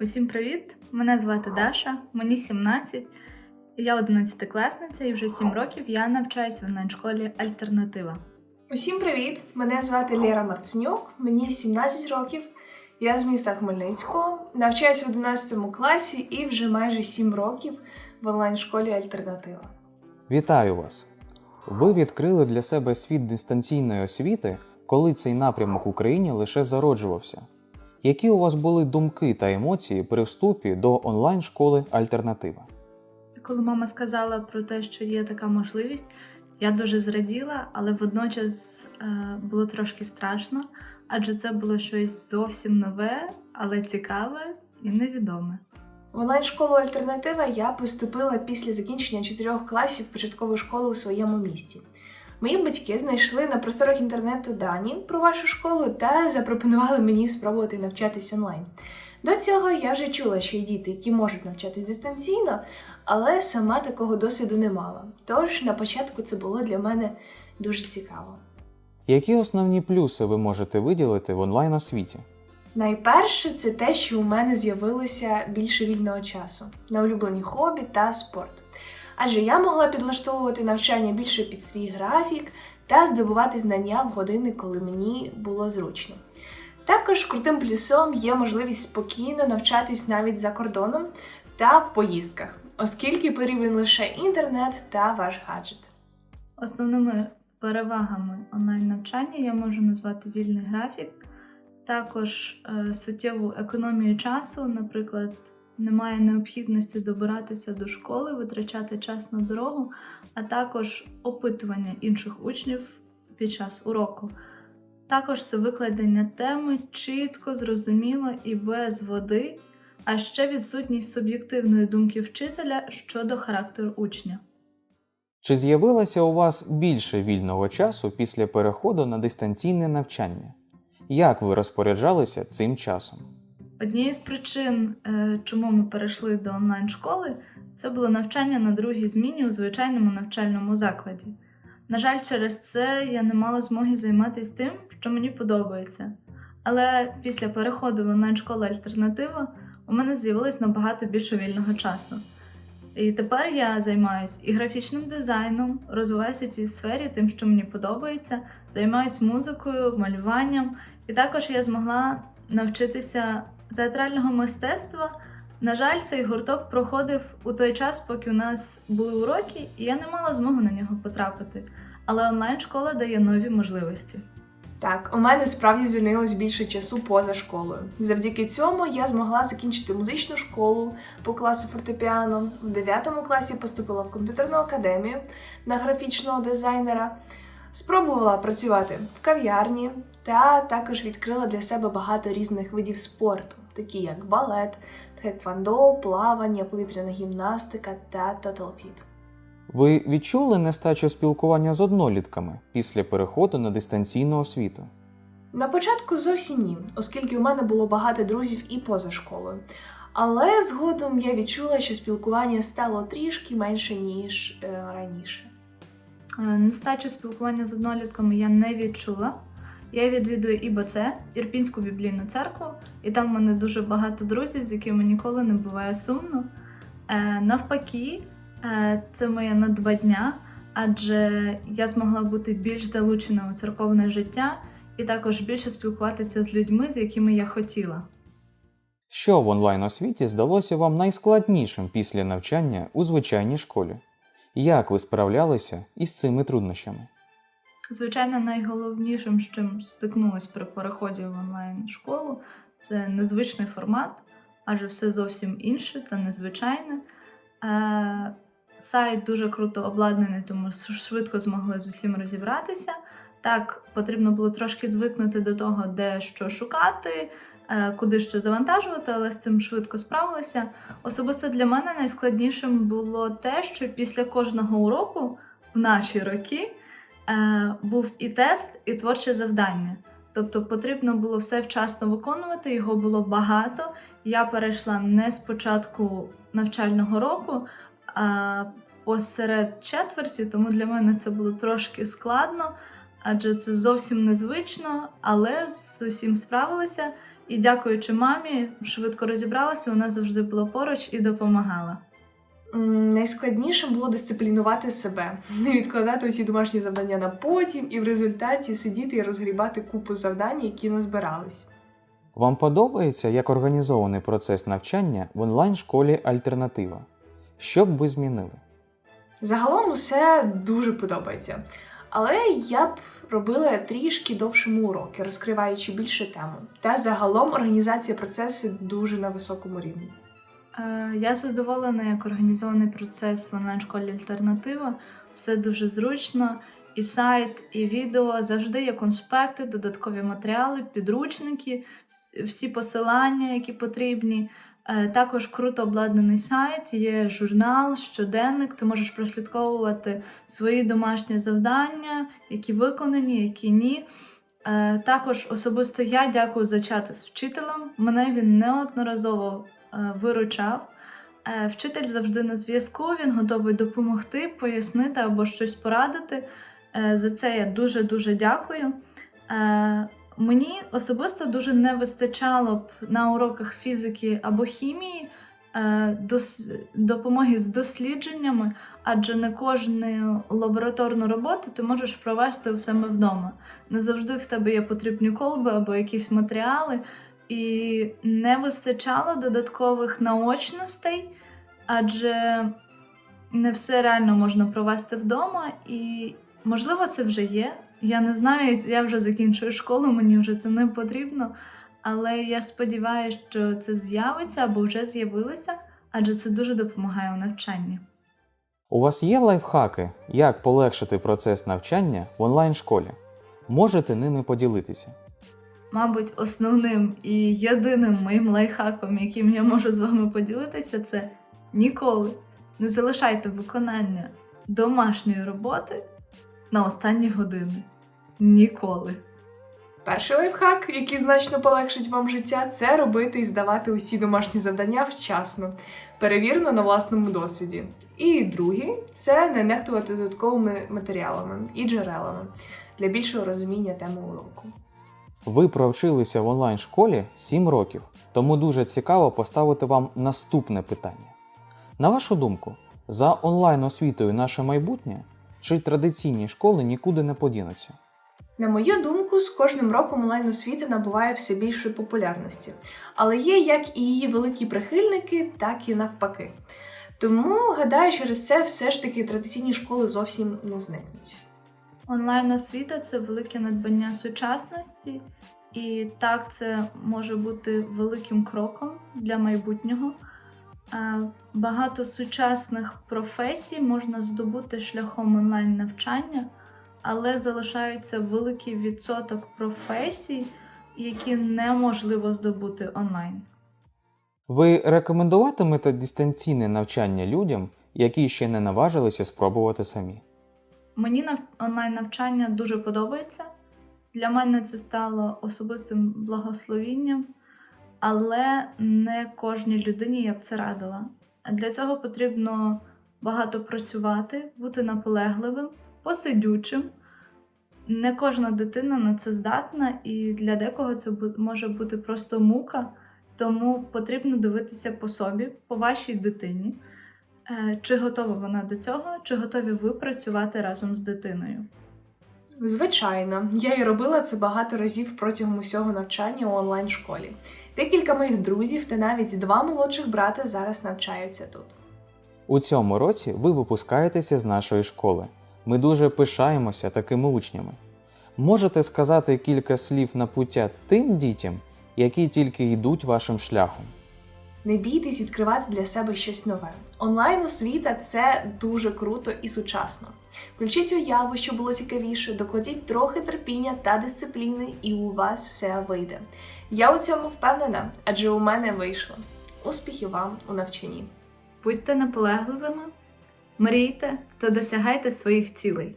Усім привіт! Мене звати Даша, мені 17. Я 11 класниця і вже 7 років я навчаюсь в онлайн-школі Альтернатива. Усім привіт! Мене звати Лєра Марценюк, мені 17 років. Я з міста Хмельницького, навчаюся в 11 класі і вже майже 7 років в онлайн-школі Альтернатива. Вітаю вас! Ви відкрили для себе світ дистанційної освіти, коли цей напрямок в Україні лише зароджувався. Які у вас були думки та емоції при вступі до онлайн-школи Альтернатива? Коли мама сказала про те, що є така можливість, я дуже зраділа, але водночас е, було трошки страшно, адже це було щось зовсім нове, але цікаве і невідоме. В онлайн-школу Альтернатива я поступила після закінчення 4 класів початкової школи у своєму місті. Мої батьки знайшли на просторах інтернету дані про вашу школу та запропонували мені спробувати навчатись онлайн. До цього я вже чула, що є діти, які можуть навчатись дистанційно, але сама такого досвіду не мала. Тож на початку це було для мене дуже цікаво. Які основні плюси ви можете виділити в онлайн-освіті? Найперше, це те, що у мене з'явилося більше вільного часу на улюблені хобі та спорт. Адже я могла підлаштовувати навчання більше під свій графік та здобувати знання в години, коли мені було зручно. Також крутим плюсом є можливість спокійно навчатись навіть за кордоном та в поїздках, оскільки потрібен лише інтернет та ваш гаджет. Основними перевагами онлайн-навчання я можу назвати вільний графік, також е, суттєву економію часу, наприклад, немає необхідності добиратися до школи, витрачати час на дорогу, а також опитування інших учнів під час уроку. Також це викладення теми чітко, зрозуміло і без води, а ще відсутність суб'єктивної думки вчителя щодо характеру учня. Чи з'явилося у вас більше вільного часу після переходу на дистанційне навчання? Як ви розпоряджалися цим часом? Однією з причин, е, чому ми перейшли до онлайн-школи, це було навчання на другій зміні у звичайному навчальному закладі. На жаль, через це я не мала змоги займатися тим, що мені подобається. Але після переходу в онлайн-школу Альтернатива у мене з'явилось набагато більше вільного часу. І тепер я займаюся і графічним дизайном, розвиваюся в цій сфері тим, що мені подобається, займаюся музикою, малюванням, і також я змогла навчитися театрального мистецтва. На жаль, цей гурток проходив у той час, поки у нас були уроки, і я не мала змоги на нього потрапити. Але онлайн-школа дає нові можливості. Так, у мене справді звільнилось більше часу поза школою. Завдяки цьому я змогла закінчити музичну школу по класу фортепіано. В 9 класі поступила в комп'ютерну академію на графічного дизайнера. Спробувала працювати в кав'ярні та також відкрила для себе багато різних видів спорту, такі як балет, тхеквондо, плавання, повітряна гімнастика та тоталфіт. Ви відчули нестачу спілкування з однолітками після переходу на дистанційну освіту? На початку зовсім ні, оскільки у мене було багато друзів і поза школою. Але згодом я відчула, що спілкування стало трішки менше, ніж е, раніше. Е, Нестачу спілкування з однолітками я не відчула. Я відвідую ІБЦ, Ірпінську біблійну церкву, і там в мене дуже багато друзів, з якими ніколи не буває сумно. Е, навпаки, е, це моє надбання, адже я змогла бути більш залучена у церковне життя і також більше спілкуватися з людьми, з якими я хотіла. Що в онлайн-освіті здалося вам найскладнішим після навчання у звичайній школі? Як ви справлялися із цими труднощами? Звичайно, найголовнішим, з чим стикнулась при переході в онлайн школу, це незвичний формат, адже все зовсім інше та незвичайне. Е, сайт дуже круто обладнаний, тому швидко змогли з усім розібратися. Так, потрібно було трошки звикнути до того, де що шукати, куди що завантажувати, але з цим швидко справилися. Особисто для мене найскладнішим було те, що після кожного уроку в наші роки е, був і тест, і творче завдання. Тобто потрібно було все вчасно виконувати, його було багато. Я перейшла не з початку навчального року, а посеред четверті, тому для мене це було трошки складно, адже це зовсім незвично, але з усім справилася. І дякуючи мамі, швидко розібралася, вона завжди була поруч і допомагала. М, Найскладніше було дисциплінувати себе, не відкладати усі домашні завдання на потім і в результаті сидіти і розгрібати купу завдань, які назбирались. Вам подобається, як організований процес навчання в онлайн-школі Альтернатива? Що б ви змінили? Загалом усе дуже подобається. Але я б робила трішки довшими уроки, розкриваючи більше тему. Та загалом організація процесу дуже на високому рівні. Е, Я задоволена, як організований процес в онлайн-школі Альтернатива. Все дуже зручно. І сайт, і відео завжди є конспекти, додаткові матеріали, підручники, всі посилання, які потрібні. Е, Також круто обладнаний сайт, є журнал, щоденник. Ти можеш прослідковувати свої домашні завдання, які виконані, які ні. Е, Також особисто я дякую за чати з вчителем. Мене він неодноразово е, виручав. Вчитель завжди на зв'язку, він готовий допомогти, пояснити або щось порадити. За це я дуже-дуже дякую. Мені особисто дуже не вистачало б на уроках фізики або хімії е, допомоги з дослідженнями, адже не кожну лабораторну роботу ти можеш провести у вдома. Не завжди в тебе є потрібні колби або якісь матеріали, і не вистачало додаткових наочностей, адже не все реально можна провести вдома, і можливо це вже є. Я не знаю, я вже закінчую школу, мені вже це не потрібно. Але я сподіваюся, що це з'явиться або вже з'явилося, адже це дуже допомагає у навчанні. У вас є лайфхаки, як полегшити процес навчання в онлайн-школі? Можете ними поділитися. Мабуть, основним і єдиним моїм лайфхаком, яким я можу з вами поділитися, це ніколи не залишайте виконання домашньої роботи на останні години. Ніколи. Перший лайфхак, який значно полегшить вам життя, це робити і здавати усі домашні завдання вчасно, перевірено на власному досвіді. І другий це не нехтувати додатковими матеріалами і джерелами для більшого розуміння теми уроку. Ви провчилися в онлайн-школі 7 років, тому дуже цікаво поставити вам наступне питання. На вашу думку, за онлайн-освітою наше майбутнє чи традиційні школи нікуди не подінуться? На мою думку, з кожним роком онлайн-освіта набуває все більшої популярності, але є як і її великі прихильники, так і навпаки. Тому гадаю, через це все ж таки традиційні школи зовсім не зникнуть. Онлайн-освіта це велике надбання сучасності, і так це може бути великим кроком для майбутнього. Багато сучасних професій можна здобути шляхом онлайн-навчання, але залишається великий відсоток професій, які неможливо здобути онлайн. Ви рекомендуватимете дистанційне навчання людям, які ще не наважилися спробувати самі? Мені нав... онлайн-навчання дуже подобається. Для мене це стало особистим благословінням, але не кожній людині я б це радила. Для цього потрібно багато працювати, бути наполегливим, посидючим. Не кожна дитина на це здатна, і для декого це може бути просто мука, тому потрібно дивитися по собі, по вашій дитині. Е, Чи готова вона до цього, чи готові ви працювати разом з дитиною? Звичайно, я і робила це багато разів протягом усього навчання у онлайн-школі. Декілька моїх друзів та навіть два молодших брата зараз навчаються тут. У цьому році ви випускаєтеся з нашої школи. Ми дуже пишаємося такими учнями. Можете сказати кілька слів на пуття тим дітям, які тільки йдуть вашим шляхом. Не бійтесь відкривати для себе щось нове. Онлайн-освіта це дуже круто і сучасно. Включіть уяву, що було цікавіше, докладіть трохи терпіння та дисципліни, і у вас все вийде. Я у цьому впевнена, адже у мене вийшло. Успіхів вам у навчанні! Будьте наполегливими, мрійте та досягайте своїх цілей.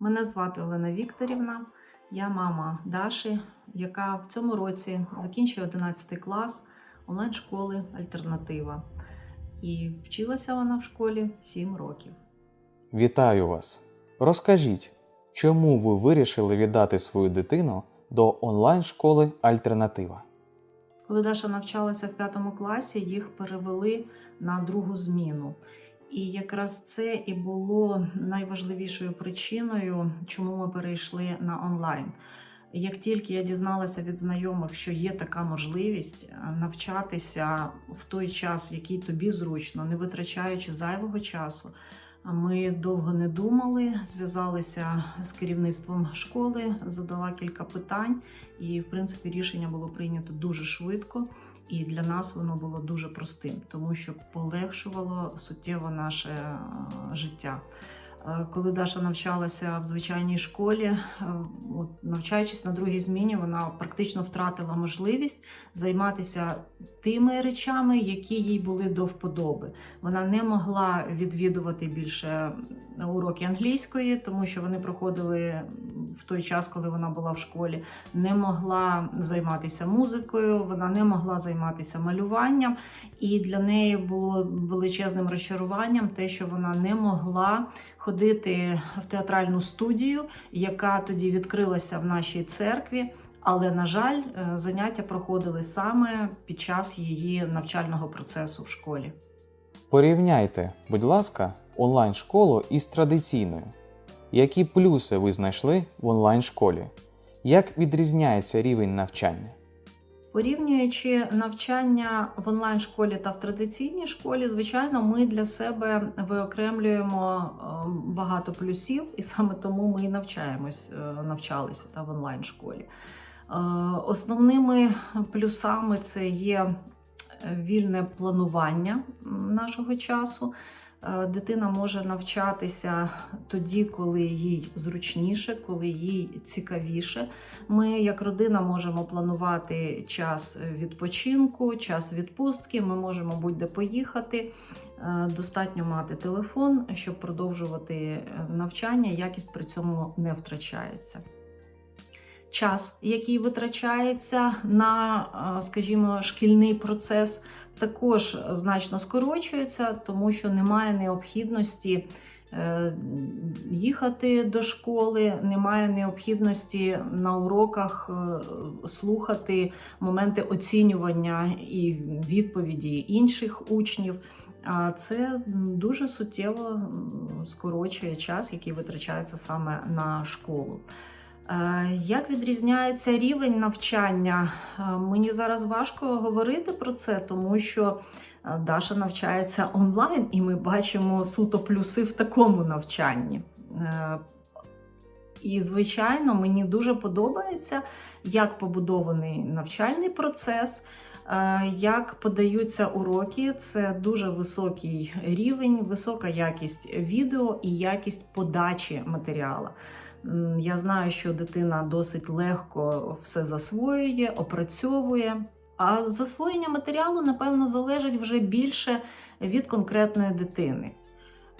Мене звати Олена Вікторівна. Я мама Даші, яка в цьому році закінчує 11 клас онлайн-школи Альтернатива. І вчилася вона в школі 7 років. Вітаю вас! Розкажіть, чому ви вирішили віддати свою дитину до онлайн-школи Альтернатива? Коли Даша навчалася в п'ятому класі, їх перевели на другу зміну. І якраз це і було найважливішою причиною, чому ми перейшли на онлайн. Як тільки я дізналася від знайомих, що є така можливість е, навчатися в той час, в який тобі зручно, не витрачаючи зайвого часу, ми довго не думали, зв'язалися з керівництвом школи, задала кілька питань, і в принципі рішення було прийнято дуже швидко. І для нас воно було дуже простим, тому що полегшувало суттєво наше е, життя. Е, Коли Даша навчалася в звичайній школі, е, навчаючись на другій зміні, вона практично втратила можливість займатися тими речами, які їй були до вподоби. Вона не могла відвідувати більше уроки англійської, тому що вони проходили в той час, коли вона була в школі. Не могла займатися музикою, вона не могла займатися малюванням, і для неї було величезним розчаруванням те, що вона не могла ходити в театральну студію, яка тоді відкрилася в нашій церкві. Але, на жаль, е, заняття проходили саме під час її навчального процесу в школі. Порівняйте, будь ласка, онлайн-школу із традиційною. Які плюси ви знайшли в онлайн-школі? Як відрізняється рівень навчання? Порівнюючи навчання в онлайн-школі та в традиційній школі, звичайно, ми для себе виокремлюємо е, багато плюсів, і саме тому ми і навчаємось, е, навчалися та в онлайн-школі. Е, Основними плюсами це є вільне планування нашого часу. Е, Дитина може навчатися тоді, коли їй зручніше, коли їй цікавіше. Ми, як родина, можемо планувати час відпочинку, час відпустки. Ми можемо будь-де поїхати. Е, Достатньо мати телефон, щоб продовжувати е, навчання. Якість при цьому не втрачається. Час, який витрачається на, скажімо, шкільний процес, також значно скорочується, тому що немає необхідності е, їхати до школи, немає необхідності на уроках е, слухати моменти оцінювання і відповіді інших учнів. А це дуже суттєво скорочує час, який витрачається саме на школу. Е, Як відрізняється рівень навчання? Е, Мені зараз важко говорити про це, тому що е, Даша навчається онлайн, і ми бачимо суто плюси в такому навчанні. І, звичайно, мені дуже подобається, як побудований навчальний процес, як подаються уроки. Це дуже високий рівень, висока якість відео і якість подачі матеріалу. Я знаю, що дитина досить легко все засвоює, опрацьовує. А засвоєння матеріалу, напевно, залежить вже більше від конкретної дитини.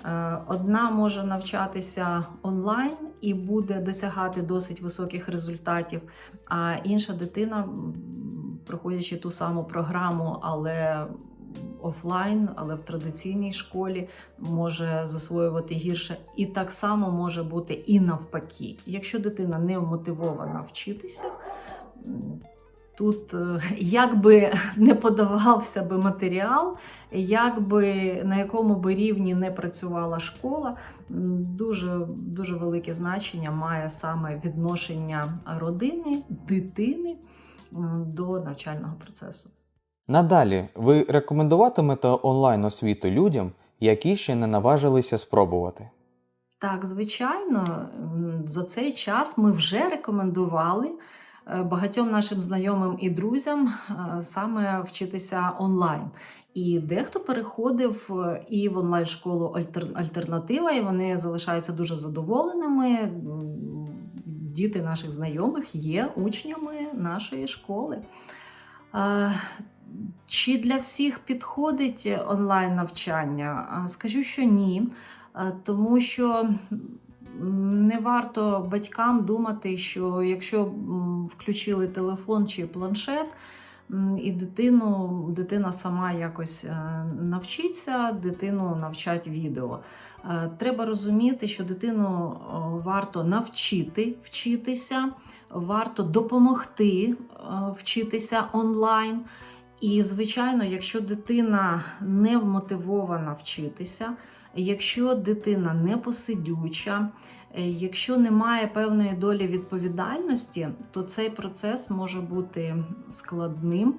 Е, Одна може навчатися онлайн і буде досягати досить високих результатів, а інша дитина, проходячи ту саму програму, але офлайн, але в традиційній школі може засвоювати гірше. І так само може бути і навпаки. Якщо дитина не вмотивована вчитися, Тут, е, як би не подавався би матеріал, як би на якому би рівні не працювала школа, дуже, дуже велике значення має саме відношення родини, дитини до навчального процесу. Надалі ви рекомендуватимете онлайн освіту людям, які ще не наважилися спробувати. Так, звичайно, за цей час ми вже рекомендували е, багатьом нашим знайомим і друзям е, саме вчитися онлайн. І дехто переходив е, і в онлайн-школу Альтернатива, і вони залишаються дуже задоволеними. Діти наших знайомих є учнями нашої школи. Чи для всіх підходить онлайн навчання? Е, Скажу, що ні. Тому що не варто батькам думати, що якщо включили телефон чи планшет, і дитину, дитина сама якось е, навчиться, дитину навчать відео. Е, Треба розуміти, що дитину варто навчити вчитися, варто допомогти е, вчитися онлайн. І, звичайно, якщо дитина не вмотивована вчитися, якщо дитина не посидюча, е, якщо немає певної долі відповідальності, то цей процес може бути складним,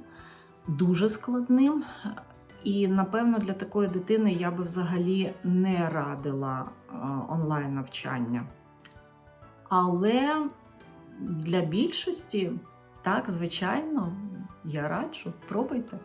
дуже складним. І, напевно, для такої дитини я би взагалі не радила е, онлайн навчання. Але для більшості, так, звичайно, я раджу, пробуйте.